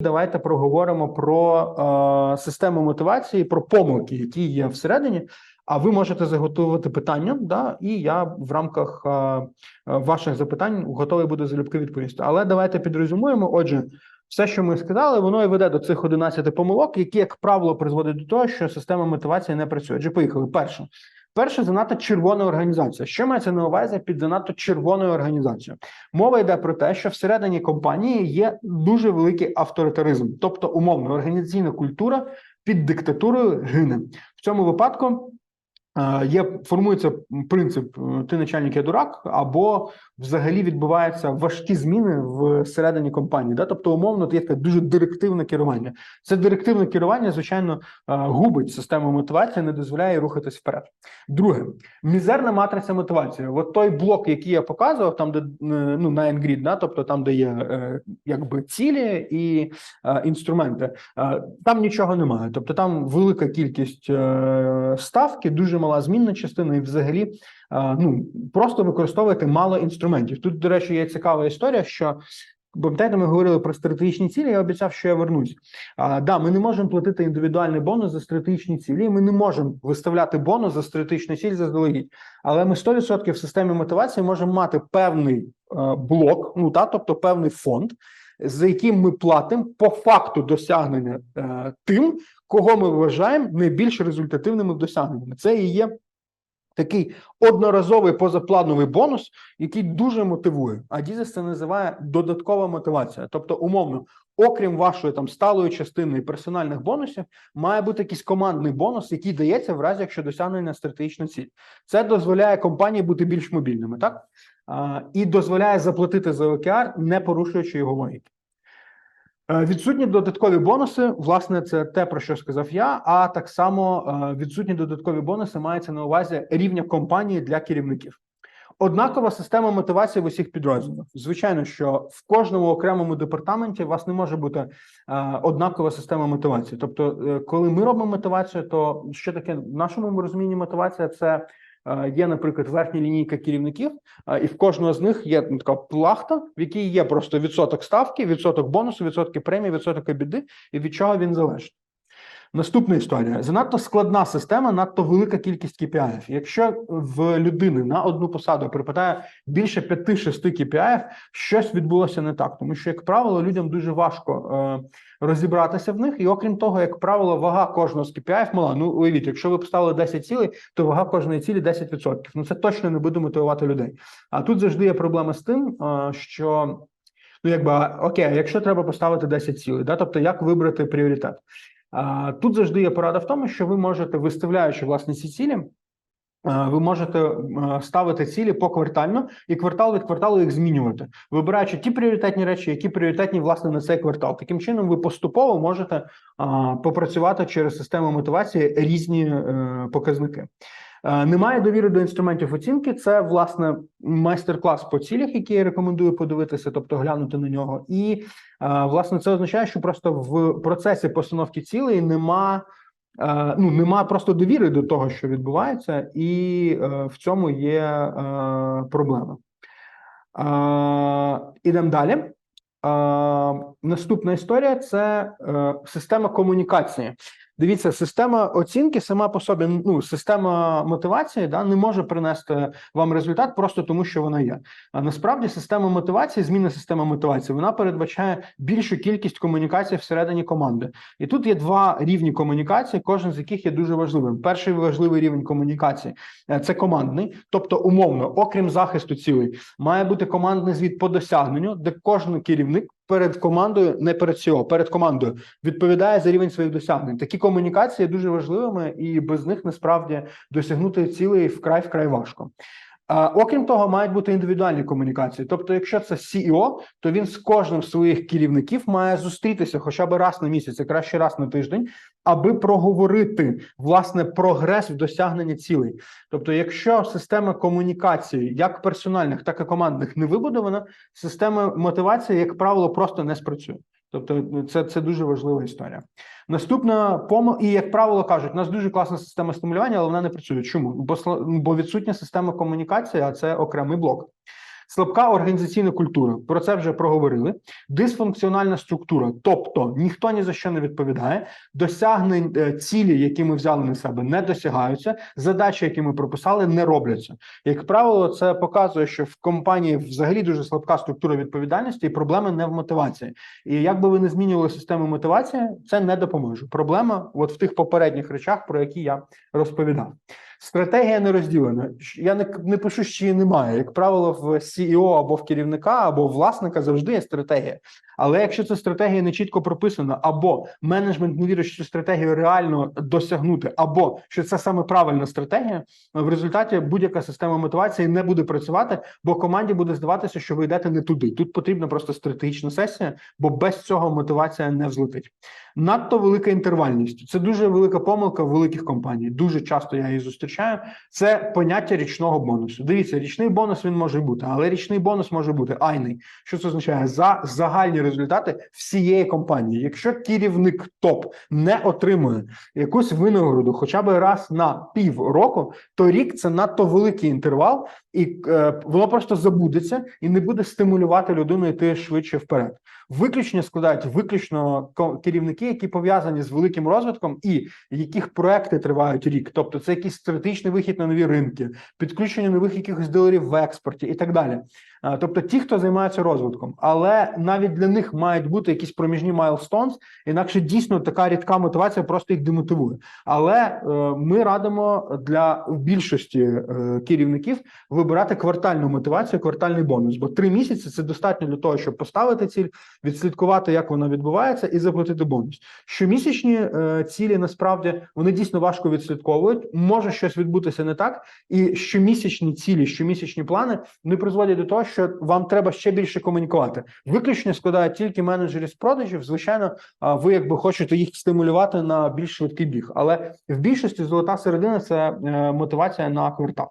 Давайте проговоримо про е, систему мотивації, про помилки, які є всередині. А ви можете заготовити питання, да, і я в рамках е, ваших запитань готовий буду залюбки відповісти. Але давайте підрозумуємо. Отже, все, що ми сказали, воно і веде до цих 11 помилок, які, як правило, призводять до того, що система мотивації не працює. Отже, поїхали. Перше, перше, занадто червона організація. Що мається на увазі під занадто червоною організацією? Мова йде про те, що всередині компанії є дуже великий авторитаризм, тобто умовно організаційна культура під диктатурою гине в цьому випадку. Е, Є формується принцип е, ти начальник я дурак, або взагалі відбуваються важкі зміни всередині компанії. Да? Тобто, умовно, є таке дуже директивне керування. Це директивне керування, звичайно, е, губить систему мотивації, не дозволяє рухатись вперед. Друге, мізерна матриця мотивації. От той блок, який я показував, там де ну на Engrid, да, тобто там, де є якби цілі і інструменти, там нічого немає. Тобто там велика кількість ставки, дуже мала змінна частина, і взагалі е, ну просто використовувати мало інструментів. Тут, до речі, є цікава історія, що. Пам'ятаєте, ми говорили про стратегічні цілі. Я обіцяв, що я вернусь. А, да, ми не можемо платити індивідуальний бонус за стратегічні цілі. Ми не можемо виставляти бонус за стратегічну ціль заздалегідь. Але ми 100% в системі мотивації можемо мати певний е, блок, ну та тобто певний фонд, за яким ми платимо по факту досягнення е, тим, кого ми вважаємо найбільш результативними в досягненні. Це і є такий одноразовий позаплановий бонус, який дуже мотивує. А Дізес це називає додаткова мотивація. Тобто, умовно, окрім вашої там сталої частини персональних бонусів, має бути якийсь командний бонус, який дається в разі, якщо досягнення стратегічної цілі. Це дозволяє компанії бути більш мобільними, так а, і дозволяє заплатити за ОКР, не порушуючи його логіки. Е, Відсутні додаткові бонуси, власне, це те, про що сказав я. А так само е, відсутні додаткові бонуси мається на увазі рівня компанії для керівників. Однакова система мотивації в усіх підрозділах. Звичайно, що в кожному окремому департаменті у вас не може бути е, однакова система мотивації. Тобто, коли ми робимо мотивацію, то що таке в нашому розумінні мотивація? Це є, наприклад, верхня лінійка керівників, і в кожного з них є ну, така плахта, в якій є просто відсоток ставки, відсоток бонусу, відсотки премії, відсоток біди, і від чого він залежить. Наступна історія: занадто складна система, надто велика кількість KPI. Якщо в людини на одну посаду припадає більше 5-6 KPI, щось відбулося не так, тому що, як правило, людям дуже важко е, розібратися в них, і окрім того, як правило, вага кожного з KPI мала. Ну, уявіть, якщо ви поставили 10 цілей, то вага кожної цілі 10%. Ну це точно не буде мотивувати людей. А тут завжди є проблема з тим, е, що ну якби окей, якщо треба поставити 10 цілей, да, тобто як вибрати пріоритет. Тут завжди є порада в тому, що ви можете, виставляючи власне ці цілі, ви можете ставити цілі поквартально і квартал від кварталу їх змінювати, вибираючи ті пріоритетні речі, які пріоритетні власне на цей квартал. Таким чином, ви поступово можете попрацювати через систему мотивації різні е, показники. Е, Немає довіри до інструментів оцінки. Це власне майстер-клас по цілях, який я рекомендую подивитися, тобто глянути на нього. І е, власне це означає, що просто в процесі постановки цілей нема. е, Ну, нема просто довіри до того, що відбувається, і в цьому є проблема. Ідемо далі. Наступна історія це система комунікації. Дивіться, система оцінки сама по собі, ну система мотивації, да не може принести вам результат просто тому, що вона є. А насправді система мотивації, зміна системи мотивації, вона передбачає більшу кількість комунікацій всередині команди. І тут є два рівні комунікації, кожен з яких є дуже важливим. Перший важливий рівень комунікації е, це командний, тобто умовно, окрім захисту цілей, має бути командний звіт по досягненню, де кожен керівник. Перед командою, не перед СІО, перед командою відповідає за рівень своїх досягнень. Такі комунікації дуже важливими, і без них насправді досягнути цілей вкрай вкрай важко. Окрім того, мають бути індивідуальні комунікації. Тобто, якщо це CEO, то він з кожним своїх керівників має зустрітися хоча б раз на місяць, а краще раз на тиждень, аби проговорити власне прогрес в досягненні цілей. Тобто, якщо система комунікації, як персональних, так і командних, не вибудована, система мотивації, як правило, просто не спрацює. Тобто, це це дуже важлива історія. Наступна помилка, і як правило кажуть, у нас дуже класна система стимулювання, але вона не працює. Чому? Бо бо відсутня система комунікації, а це окремий блок. Слабка організаційна культура. Про це вже проговорили. Дисфункціональна структура, тобто ніхто ні за що не відповідає. Досягнень е, цілі, які ми взяли на себе, не досягаються. Задачі, які ми прописали, не робляться. Як правило, це показує, що в компанії взагалі дуже слабка структура відповідальності, і проблема не в мотивації. І як би ви не змінювали систему мотивації, це не допоможе. Проблема, от в тих попередніх речах, про які я розповідав. Стратегія не розділена. Я не, не пишу, що її немає. Як правило, в CEO або в керівника, або в власника завжди є стратегія. Але якщо ця стратегія не чітко прописана, або менеджмент не вірить, що цю стратегію реально досягнути, або що це саме правильна стратегія, в результаті будь-яка система мотивації не буде працювати, бо команді буде здаватися, що ви йдете не туди. Тут потрібна просто стратегічна сесія, бо без цього мотивація не взлетить. Надто велика інтервальність. Це дуже велика помилка в великих компаній. Дуже часто я її зустрічаю. Це поняття річного бонусу. Дивіться, річний бонус він може бути, але річний бонус може бути айний. Що це означає? За загальні результати всієї компанії. Якщо керівник топ не отримує якусь винагороду, хоча б раз на пів року, то рік це надто великий інтервал, і е, воно просто забудеться і не буде стимулювати людину йти швидше вперед. Виключення складають виключно керівники, які пов'язані з великим розвитком, і яких проекти тривають рік. Тобто, це якийсь стратегічний вихід на нові ринки, підключення нових якихось дилерів в експорті і так далі. А, Тобто, ті, хто займається розвитком, але навіть для них мають бути якісь проміжні milestones, інакше дійсно така рідка мотивація просто їх демотивує. Але е, ми радимо для більшості е, керівників вибирати квартальну мотивацію, квартальний бонус. Бо три місяці це достатньо для того, щоб поставити ціль, відслідкувати, як вона відбувається, і заплатити бонус. Щомісячні е, цілі насправді вони дійсно важко відслідковують. Може щось відбутися не так, і щомісячні цілі, щомісячні плани вони призводять до того, що вам треба ще більше комунікувати. Виключення складають тільки менеджери з продажів. Звичайно, ви якби хочете їх стимулювати на більш швидкий біг, але в більшості золота середина це е, мотивація на квартал.